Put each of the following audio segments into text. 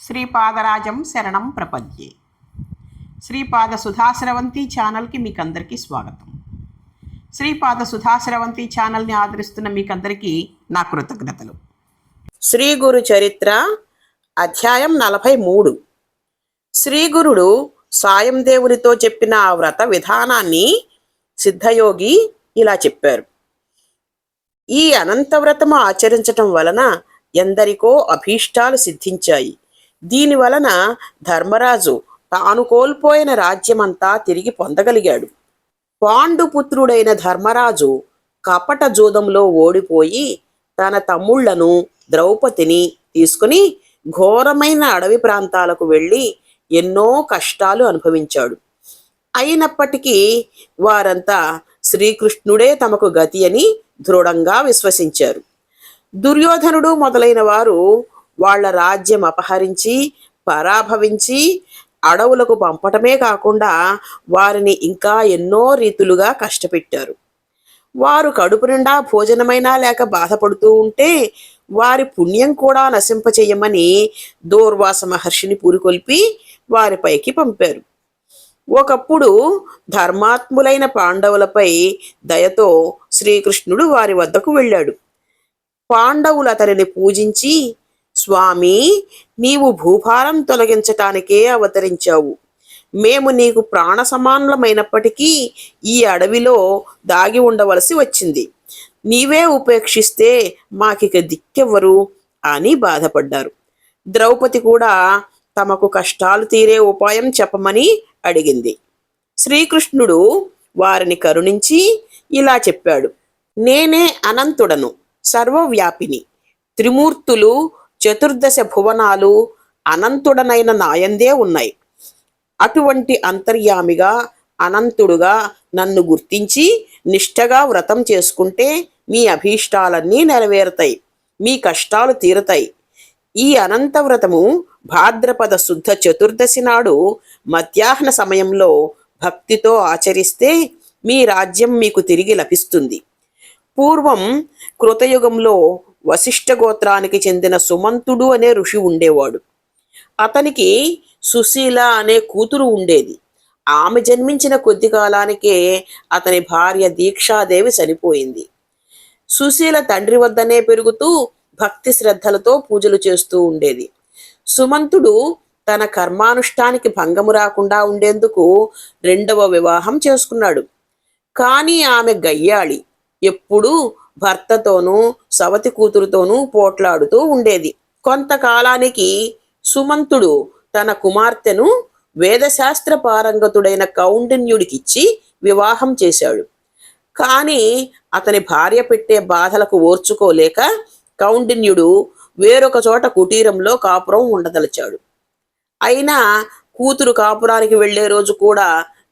శ్రీపాదరాజం శరణం ప్రపద్యే. శ్రీపాద సుధాశ్రవంతి ఛానల్కి మీకు అందరికీ స్వాగతం. శ్రీపాద సుధాశ్రవంతి ఛానల్ని ఆదరిస్తున్న మీకందరికీ నా కృతజ్ఞతలు. శ్రీ గురు చరిత్ర అధ్యాయం నలభై మూడు. శ్రీగురుడు సాయం దేవునితో చెప్పిన ఆ వ్రత విధానాన్ని సిద్ధయోగి ఇలా చెప్పారు. ఈ అనంత వ్రతము ఆచరించటం వలన ఎందరికో అభీష్టాలు సిద్ధించాయి. దీని వలన ధర్మరాజు తాను కోల్పోయిన రాజ్యమంతా తిరిగి పొందగలిగాడు. పాండుపుత్రుడైన ధర్మరాజు కపట జూదంలో ఓడిపోయి తన తమ్ముళ్ళను ద్రౌపదిని తీసుకుని ఘోరమైన అడవి ప్రాంతాలకు వెళ్ళి ఎన్నో కష్టాలు అనుభవించాడు. అయినప్పటికీ వారంతా శ్రీకృష్ణుడే తమకు గతి అని దృఢంగా విశ్వసించారు. దుర్యోధనుడు మొదలైన వారు వాళ్ళ రాజ్యం అపహరించి పరాభవించి అడవులకు పంపటమే కాకుండా వారిని ఇంకా ఎన్నో రీతులుగా కష్టపెట్టారు. వారు కడుపు నిండా భోజనమైనా లేక బాధపడుతూ ఉంటే వారి పుణ్యం కూడా నశింపచేయమని దూర్వాస మహర్షిని పూరికొల్పి వారిపైకి పంపారు. ఒకప్పుడు ధర్మాత్ములైన పాండవులపై దయతో శ్రీకృష్ణుడు వారి వద్దకు వెళ్ళాడు. పాండవులు అతనిని పూజించి స్వామి నీవు భూభారం తొలగించటానికే అవతరించావు. మేము నీకు ప్రాణ సమానులమైనప్పటికీ ఈ అడవిలో దాగి ఉండవలసి వచ్చింది. నీవే ఉపేక్షిస్తే మాకిక దిక్కెవ్వరు అని బాధపడ్డారు. ద్రౌపది కూడా తమకు కష్టాలు తీరే ఉపాయం చెప్పమని అడిగింది. శ్రీకృష్ణుడు వారిని కరుణించి ఇలా చెప్పాడు. నేనే అనంతుడను సర్వవ్యాపిని. త్రిమూర్తులు చతుర్దశ భువనాలు అనంతుడనైన నాయందే ఉన్నాయి. అటువంటి అంతర్యామిగా అనంతుడుగా నన్ను గుర్తించి నిష్టగా వ్రతం చేసుకుంటే మీ అభీష్టాలన్నీ నెరవేరుతాయి మీ కష్టాలు తీరుతాయి. ఈ అనంత వ్రతము భాద్రపద శుద్ధ చతుర్దశి నాడు మధ్యాహ్న సమయంలో భక్తితో ఆచరిస్తే మీ రాజ్యం మీకు తిరిగి లభిస్తుంది. పూర్వం కృతయుగంలో వశిష్ఠ గోత్రానికి చెందిన సుమంతుడు అనే ఋషి ఉండేవాడు. అతనికి సుశీల అనే కూతురు ఉండేది. ఆమె జన్మించిన కొద్ది కాలానికే అతని భార్య దీక్షాదేవి చనిపోయింది. సుశీల తండ్రి వద్దనే పెరుగుతూ భక్తి శ్రద్ధలతో పూజలు చేస్తూ ఉండేది. సుమంతుడు తన కర్మానుష్ఠానికి భంగము రాకుండా ఉండేందుకు రెండవ వివాహం చేసుకున్నాడు. కానీ ఆమె గయ్యాళి. ఎప్పుడూ భర్తతోనూ సవతి కూతురుతోనూ పోట్లాడుతూ ఉండేది. కొంతకాలానికి సుమంతుడు తన కుమార్తెను వేదశాస్త్ర పారంగతుడైన కౌండిన్యుడికిచ్చి వివాహం చేశాడు. కానీ అతని భార్య పెట్టే బాధలకు ఓర్చుకోలేక కౌండిన్యుడు వేరొక చోట కుటీరంలో కాపురం ఉండదలిచాడు. అయినా కూతురు కాపురానికి వెళ్ళే రోజు కూడా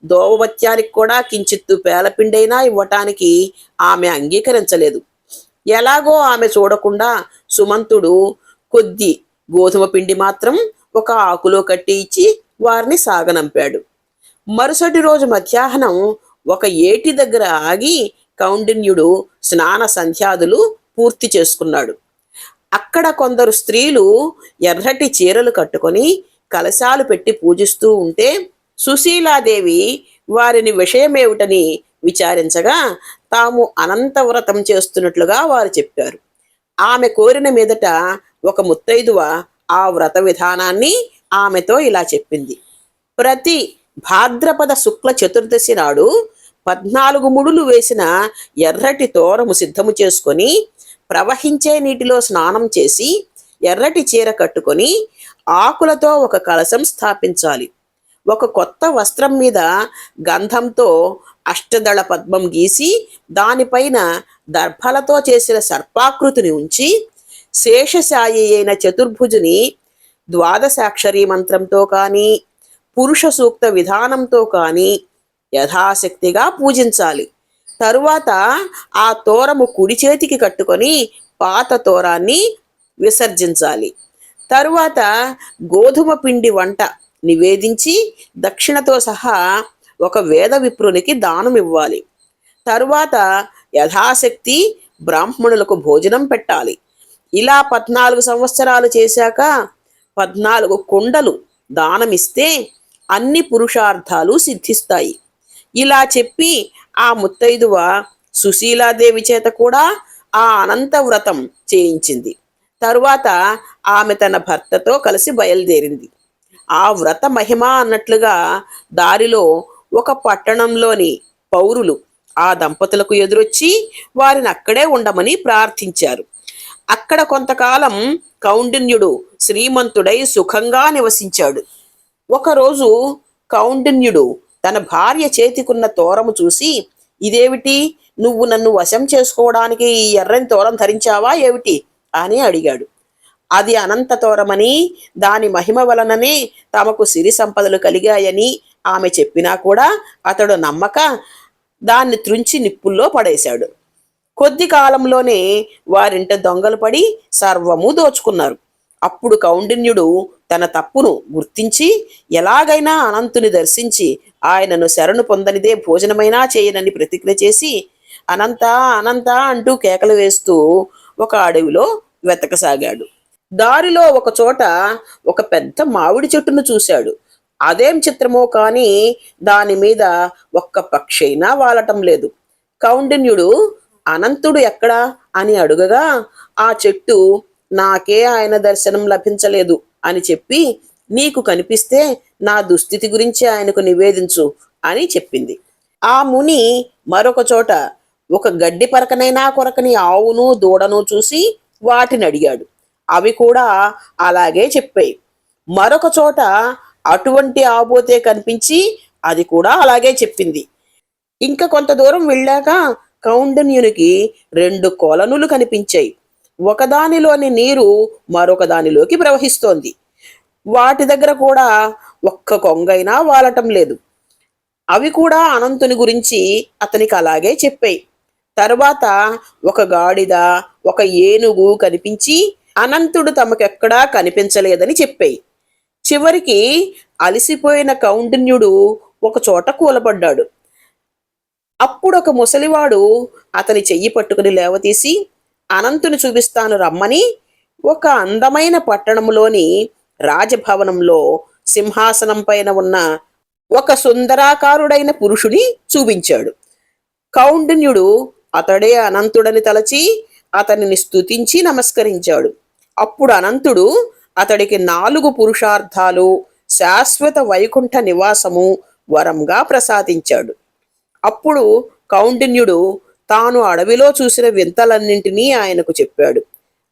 దోవభత్యానికి కూడా కించిత్తు పేలపిండైనా ఇవ్వటానికి ఆమె అంగీకరించలేదు. ఎలాగో ఆమె చూడకుండా సుమంతుడు కొద్ది గోధుమ పిండి మాత్రం ఒక ఆకులో కట్టి ఇచ్చి వారిని సాగనంపాడు. మరుసటి రోజు మధ్యాహ్నం ఒక ఏటి దగ్గర ఆగి కౌండిన్యుడు స్నాన సంధ్యాదులు పూర్తి చేసుకున్నాడు. అక్కడ కొందరు స్త్రీలు ఎర్రటి చీరలు కట్టుకొని కలశాలు పెట్టి పూజిస్తూ ఉంటే సుశీలాదేవి వారిని విషయమేమిటని విచారించగా తాము అనంత వ్రతం చేస్తున్నట్లుగా వారు చెప్పారు. ఆమె కోరిన మీదట ఒక ముత్తైదువ ఆ వ్రత విధానాన్ని ఆమెతో ఇలా చెప్పింది. ప్రతి భాద్రపద శుక్ల చతుర్దశి నాడు పద్నాలుగు ముడులు వేసిన ఎర్రటి తోరము సిద్ధము చేసుకొని ప్రవహించే నీటిలో స్నానం చేసి ఎర్రటి చీర కట్టుకొని ఆకులతో ఒక కలశం స్థాపించాలి. ఒక కొత్త వస్త్రం మీద గంధంతో అష్టదళ పద్మం గీసి దానిపైన దర్భలతో చేసిన సర్పాకృతిని ఉంచి శేషశాయి అయిన చతుర్భుజుని ద్వాదశాక్షరీ మంత్రంతో కానీ పురుష సూక్త విధానంతో కానీ యథాశక్తిగా పూజించాలి. తరువాత ఆ తోరము కుడి చేతికి కట్టుకొని పాత తోరాన్ని విసర్జించాలి. తరువాత గోధుమ పిండి వంట నివేదించి దక్షిణతో సహా ఒక వేద విప్రునికి దానం ఇవ్వాలి. తరువాత యథాశక్తి బ్రాహ్మణులకు భోజనం పెట్టాలి. ఇలా పద్నాలుగు సంవత్సరాలు చేశాక పద్నాలుగు కుండలు దానమిస్తే అన్ని పురుషార్థాలు సిద్ధిస్తాయి. ఇలా చెప్పి ఆ ముత్తైదువ సుశీలాదేవి చేత కూడా ఆ అనంత వ్రతం చేయించింది. తరువాత ఆమె తన భర్తతో కలిసి బయలుదేరింది. ఆ వ్రత మహిమ అన్నట్లుగా దారిలో ఒక పట్టణంలోని పౌరులు ఆ దంపతులకు ఎదురొచ్చి వారిని అక్కడే ఉండమని ప్రార్థించారు. అక్కడ కొంతకాలం కౌండిన్యుడు శ్రీమంతుడై సుఖంగా నివసించాడు. ఒకరోజు కౌండిన్యుడు తన భార్య చేతికున్న తోరము చూసి ఇదేమిటి? నువ్వు నన్ను వశం చేసుకోవడానికి ఈ ఎర్రని తోరం ధరించావా? ఏమిటి? అని అడిగాడు. అది అనంతతోరమని దాని మహిమ వలననే తమకు సిరి సంపదలు కలిగాయని ఆమె చెప్పినా కూడా అతడు నమ్మక దాన్ని త్రుంచి నిప్పుల్లో పడేశాడు. కొద్ది కాలంలోనే వారింట దొంగలు పడి సర్వము దోచుకున్నారు. అప్పుడు కౌండిన్యుడు తన తప్పును గుర్తించి ఎలాగైనా అనంతుని దర్శించి ఆయనను శరణు పొందనిదే భోజనమైనా చేయనని ప్రతిజ్ఞ చేసి అనంత అనంత అంటూ కేకలు వేస్తూ ఒక అడవిలో వెతకసాగాడు. దారిలో ఒక చోట ఒక పెద్ద మామిడి చెట్టును చూశాడు. అదేం చిత్రమో కానీ దాని మీద ఒక్క పక్షైనా వాలటం లేదు. కౌండిన్యుడు అనంతుడు ఎక్కడా? అని అడుగగా ఆ చెట్టు నాకే ఆయన దర్శనం లభించలేదు అని చెప్పి నీకు కనిపిస్తే నా దుస్థితి గురించి ఆయనకు నివేదించు అని చెప్పింది. ఆ ముని మరొక చోట ఒక గడ్డి పరకనైనా కొరకని ఆవును దూడను చూసి వాటిని అడిగాడు. అవి కూడా అలాగే చెప్పాయి. మరొక చోట అటువంటి ఆబోతే కనిపించి అది కూడా అలాగే చెప్పింది. ఇంకా కొంత దూరం వెళ్ళాక కౌండన్యునికి రెండు కొలనులు కనిపించాయి. ఒకదానిలోని నీరు మరొక దానిలోకి ప్రవహిస్తోంది. వాటి దగ్గర కూడా ఒక్క కొంగైనా వాలటం లేదు. అవి కూడా అనంతుని గురించి అతనికి అలాగే చెప్పాయి. తర్వాత ఒక గాడిద ఒక ఏనుగు కనిపించి అనంతుడు తమకెక్కడా కనిపించలేదని చెప్పాయి. చివరికి అలసిపోయిన కౌండిన్యుడు ఒక చోట కూలబడ్డాడు. అప్పుడు ఒక ముసలివాడు అతని చెయ్యి పట్టుకుని లేవతీసి అనంతుని చూపిస్తాను రమ్మని ఒక అందమైన పట్టణంలోని రాజభవనంలో సింహాసనం పైన ఉన్న ఒక సుందరాకారుడైన పురుషుని చూపించాడు. కౌండిన్యుడు అతడే అనంతుడని తలచి అతనిని స్తుతించి నమస్కరించాడు. అప్పుడు అనంతుడు అతడికి నాలుగు పురుషార్థాలు శాశ్వత వైకుంఠ నివాసము వరంగా ప్రసాదించాడు. అప్పుడు కౌండిన్యుడు తాను అడవిలో చూసిన వింతలన్నింటినీ ఆయనకు చెప్పాడు.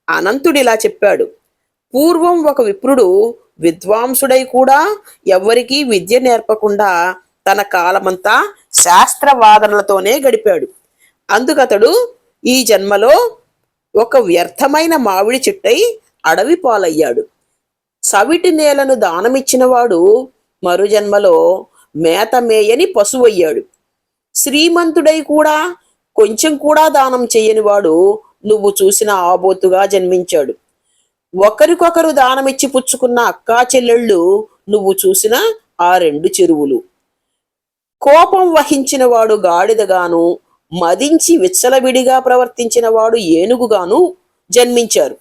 అనంతుడిలా చెప్పాడు. పూర్వం ఒక విప్రుడు విద్వాంసుడై కూడా ఎవ్వరికీ విద్య నేర్పకుండా తన కాలమంతా శాస్త్రవాదనలతోనే గడిపాడు. అందుకతడు ఈ జన్మలో ఒక వ్యర్థమైన మామిడి చెట్టై అడవి పాలయ్యాడు. సవిటి నేలను దానమిచ్చినవాడు మరు జన్మలో మేత మేయని పశువయ్యాడు. శ్రీమంతుడై కూడా కొంచెం కూడా దానం చేయనివాడు నువ్వు చూసిన ఆబోతుగా జన్మించాడు. ఒకరికొకరు దానమిచ్చి పుచ్చుకున్న అక్కా చెల్లెళ్ళు నువ్వు చూసిన ఆ రెండు చెరువులు. కోపం వహించిన వాడు గాడిదగాను మదించి విచ్చలవిడిగా ప్రవర్తించిన వాడు ఏనుగుగాను జన్మించారు.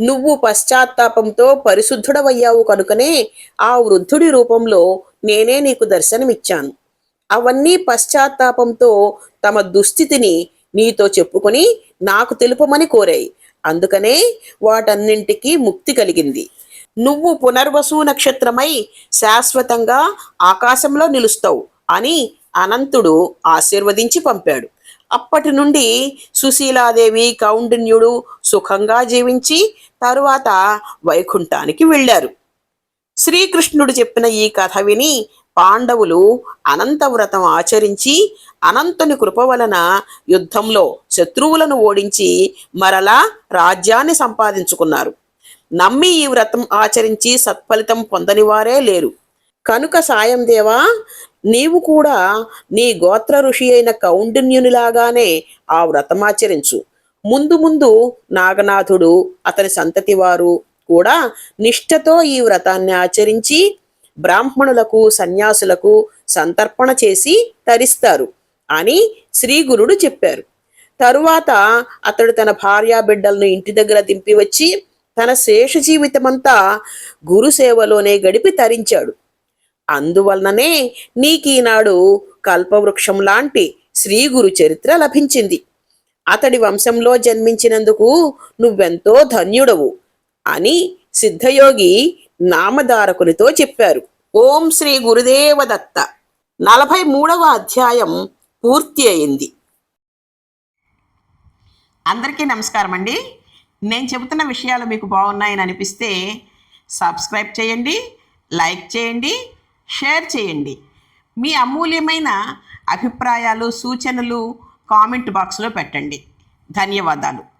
నువ్వు పశ్చాత్తాపంతో పరిశుద్ధుడవయ్యావు కనుకనే ఆ వృద్ధుడి రూపంలో నేనే నీకు దర్శనమిచ్చాను. అవన్నీ పశ్చాత్తాపంతో తమ దుస్థితిని నీతో చెప్పుకొని నాకు తెలుపమని కోరాయి. అందుకనే వాటన్నింటికీ ముక్తి కలిగింది. నువ్వు పునర్వసు నక్షత్రమై శాశ్వతంగా ఆకాశంలో నిలుస్తావు అని అనంతుడు ఆశీర్వదించి పంపాడు. అప్పటి నుండి సుశీలాదేవి కౌండిన్యుడు సుఖంగా జీవించి తరువాత వైకుంఠానికి వెళ్ళారు. శ్రీకృష్ణుడు చెప్పిన ఈ కథ విని పాండవులు అనంత వ్రతం ఆచరించి అనంతుని కృప వలన యుద్ధంలో శత్రువులను ఓడించి మరలా రాజ్యాన్ని సంపాదించుకున్నారు. నమ్మి ఈ వ్రతం ఆచరించి సత్ఫలితం పొందని వారే లేరు. కనుక సాయం దేవా నీవు కూడా నీ గోత్ర ఋషి అయిన కౌండిన్యునిలాగానే ఆ వ్రతమాచరించు ముందు ముందు నాగనాథుడు అతని సంతతి వారు కూడా నిష్ఠతో ఈ వ్రతాన్ని ఆచరించి బ్రాహ్మణులకు సన్యాసులకు సంతర్పణ చేసి తరిస్తారు అని శ్రీ గురుడు చెప్పారు. తరువాత అతడు తన భార్యా బిడ్డలను ఇంటి దగ్గర దింపి వచ్చి తన శేష జీవితమంతా గురు సేవలోనే గడిపి తరించాడు. అందువలననే నీకీనాడు కల్పవృక్షం లాంటి శ్రీ గురు చరిత్ర లభించింది. అతడి వంశంలో జన్మించినందుకు నువ్వెంతో ధన్యుడవు అని సిద్ధయోగి నామధారకునితో చెప్పారు. ఓం శ్రీ గురుదేవదత్త. నలభై మూడవ అధ్యాయం పూర్తి అయింది. అందరికీ నమస్కారం అండి. నేను చెబుతున్న విషయాలు మీకు బాగున్నాయని అనిపిస్తే సబ్స్క్రైబ్ చేయండి లైక్ చేయండి షేర్ చేయండి. మీ అమూల్యమైన అభిప్రాయాలు సూచనలు కామెంట్ బాక్స్లో పెట్టండి. ధన్యవాదాలు.